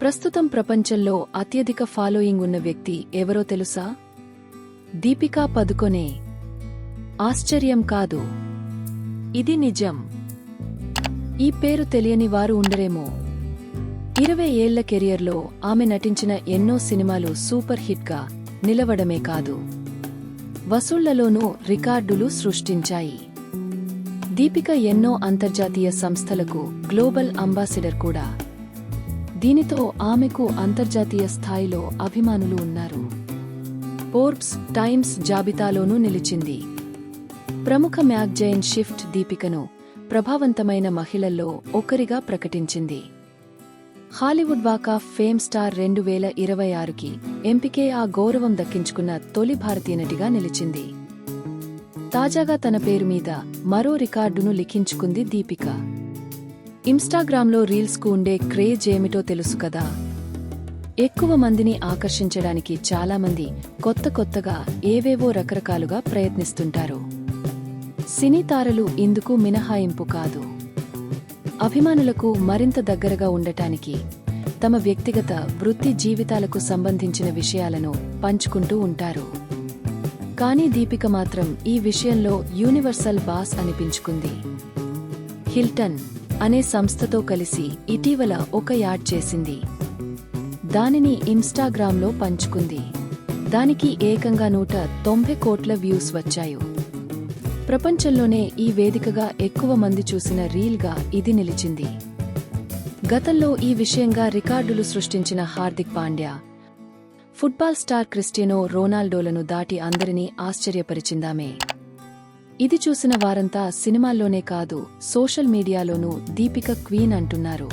ప్రస్తుతం ప్రపంచంలో అత్యధిక ఫాలోయింగ్ ఉన్న వ్యక్తి ఎవరో తెలుసా? దీపికా పదుకొనే. ఆశ్చర్యం కాదు. ఇది నిజం. ఈ పేరు తెలియని వారు ఉండరేమో. ఇరవై ఏళ్ళ కెరియర్లో ఆమె నటించిన ఎన్నో సినిమాలు సూపర్ హిట్గా నిలవడమే కాదు. వసూళ్ళలోనూ రికార్డులు సృష్టించాయి. దీపిక ఎన్నో అంతర్జాతీయ సంస్థలకు గ్లోబల్ అంబాసిడర్ కూడా. దీనితో ఆమెకు అంతర్జాతీయ స్థాయిలో అభిమానులు ఉన్నారు. ఫోర్బ్స్ టైమ్స్ జాబితాలోనూ నిలిచింది. ప్రముఖ మ్యాగజైన్ షిఫ్ట్ దీపికను ప్రభావవంతమైన మహిళల్లో ఒకరిగా ప్రకటించింది. Hollywood walk of fame star రెండు వేల ఇరవై ఆరుకి ఎంపికే ఆ గౌరవం దక్కించుకున్న తొలి భారతీయ నటిగా నిలిచింది. తాజాగా తన పేరు మీద మరో రికార్డును లిఖించుకుంది దీపిక. ఇన్స్టాగ్రామ్లో రీల్స్కు ఉండే క్రేజ్ ఏమిటో తెలుసు కదా? ఎక్కువ మందిని ఆకర్షించడానికి చాలామంది కొత్త కొత్తగా ఏవేవో రకరకాలుగా ప్రయత్నిస్తుంటారు. సినీ తారలు ఇందుకు మినహాయింపు కాదు. అభిమానులకు మరింత దగ్గరగా ఉండటానికి తమ వ్యక్తిగత వృత్తి జీవితాలకు సంబంధించిన విషయాలను పంచుకుంటూ ఉంటారు. కానీ దీపిక మాత్రం ఈ విషయంలో యూనివర్సల్ బాస్ అనిపించుకుంది. హిల్టన్ అనే సంస్థతో కలిసి ఇటీవల ఒక యాడ్ చేసింది. దానిని ఇన్స్టాగ్రామ్లో పంచుకుంది. దానికి ఏకంగా నూట తొంభై కోట్ల వ్యూస్ వచ్చాయి. ప్రపంచంలోనే ఈ వేదికగా ఎక్కువ మంది చూసిన రీల్గా ఇది నిలిచింది. గతంలో ఈ విషయంగా రికార్డులు సృష్టించిన Hardik Pandya football star Cristiano రోనాల్డోలను దాటి అందరినీ ఆశ్చర్యపరిచిందామే. ఇది చూసిన వారంతా సినిమాల్లోనే కాదు సోషల్ మీడియాలోనూ దీపిక క్వీన్ అంటున్నారు.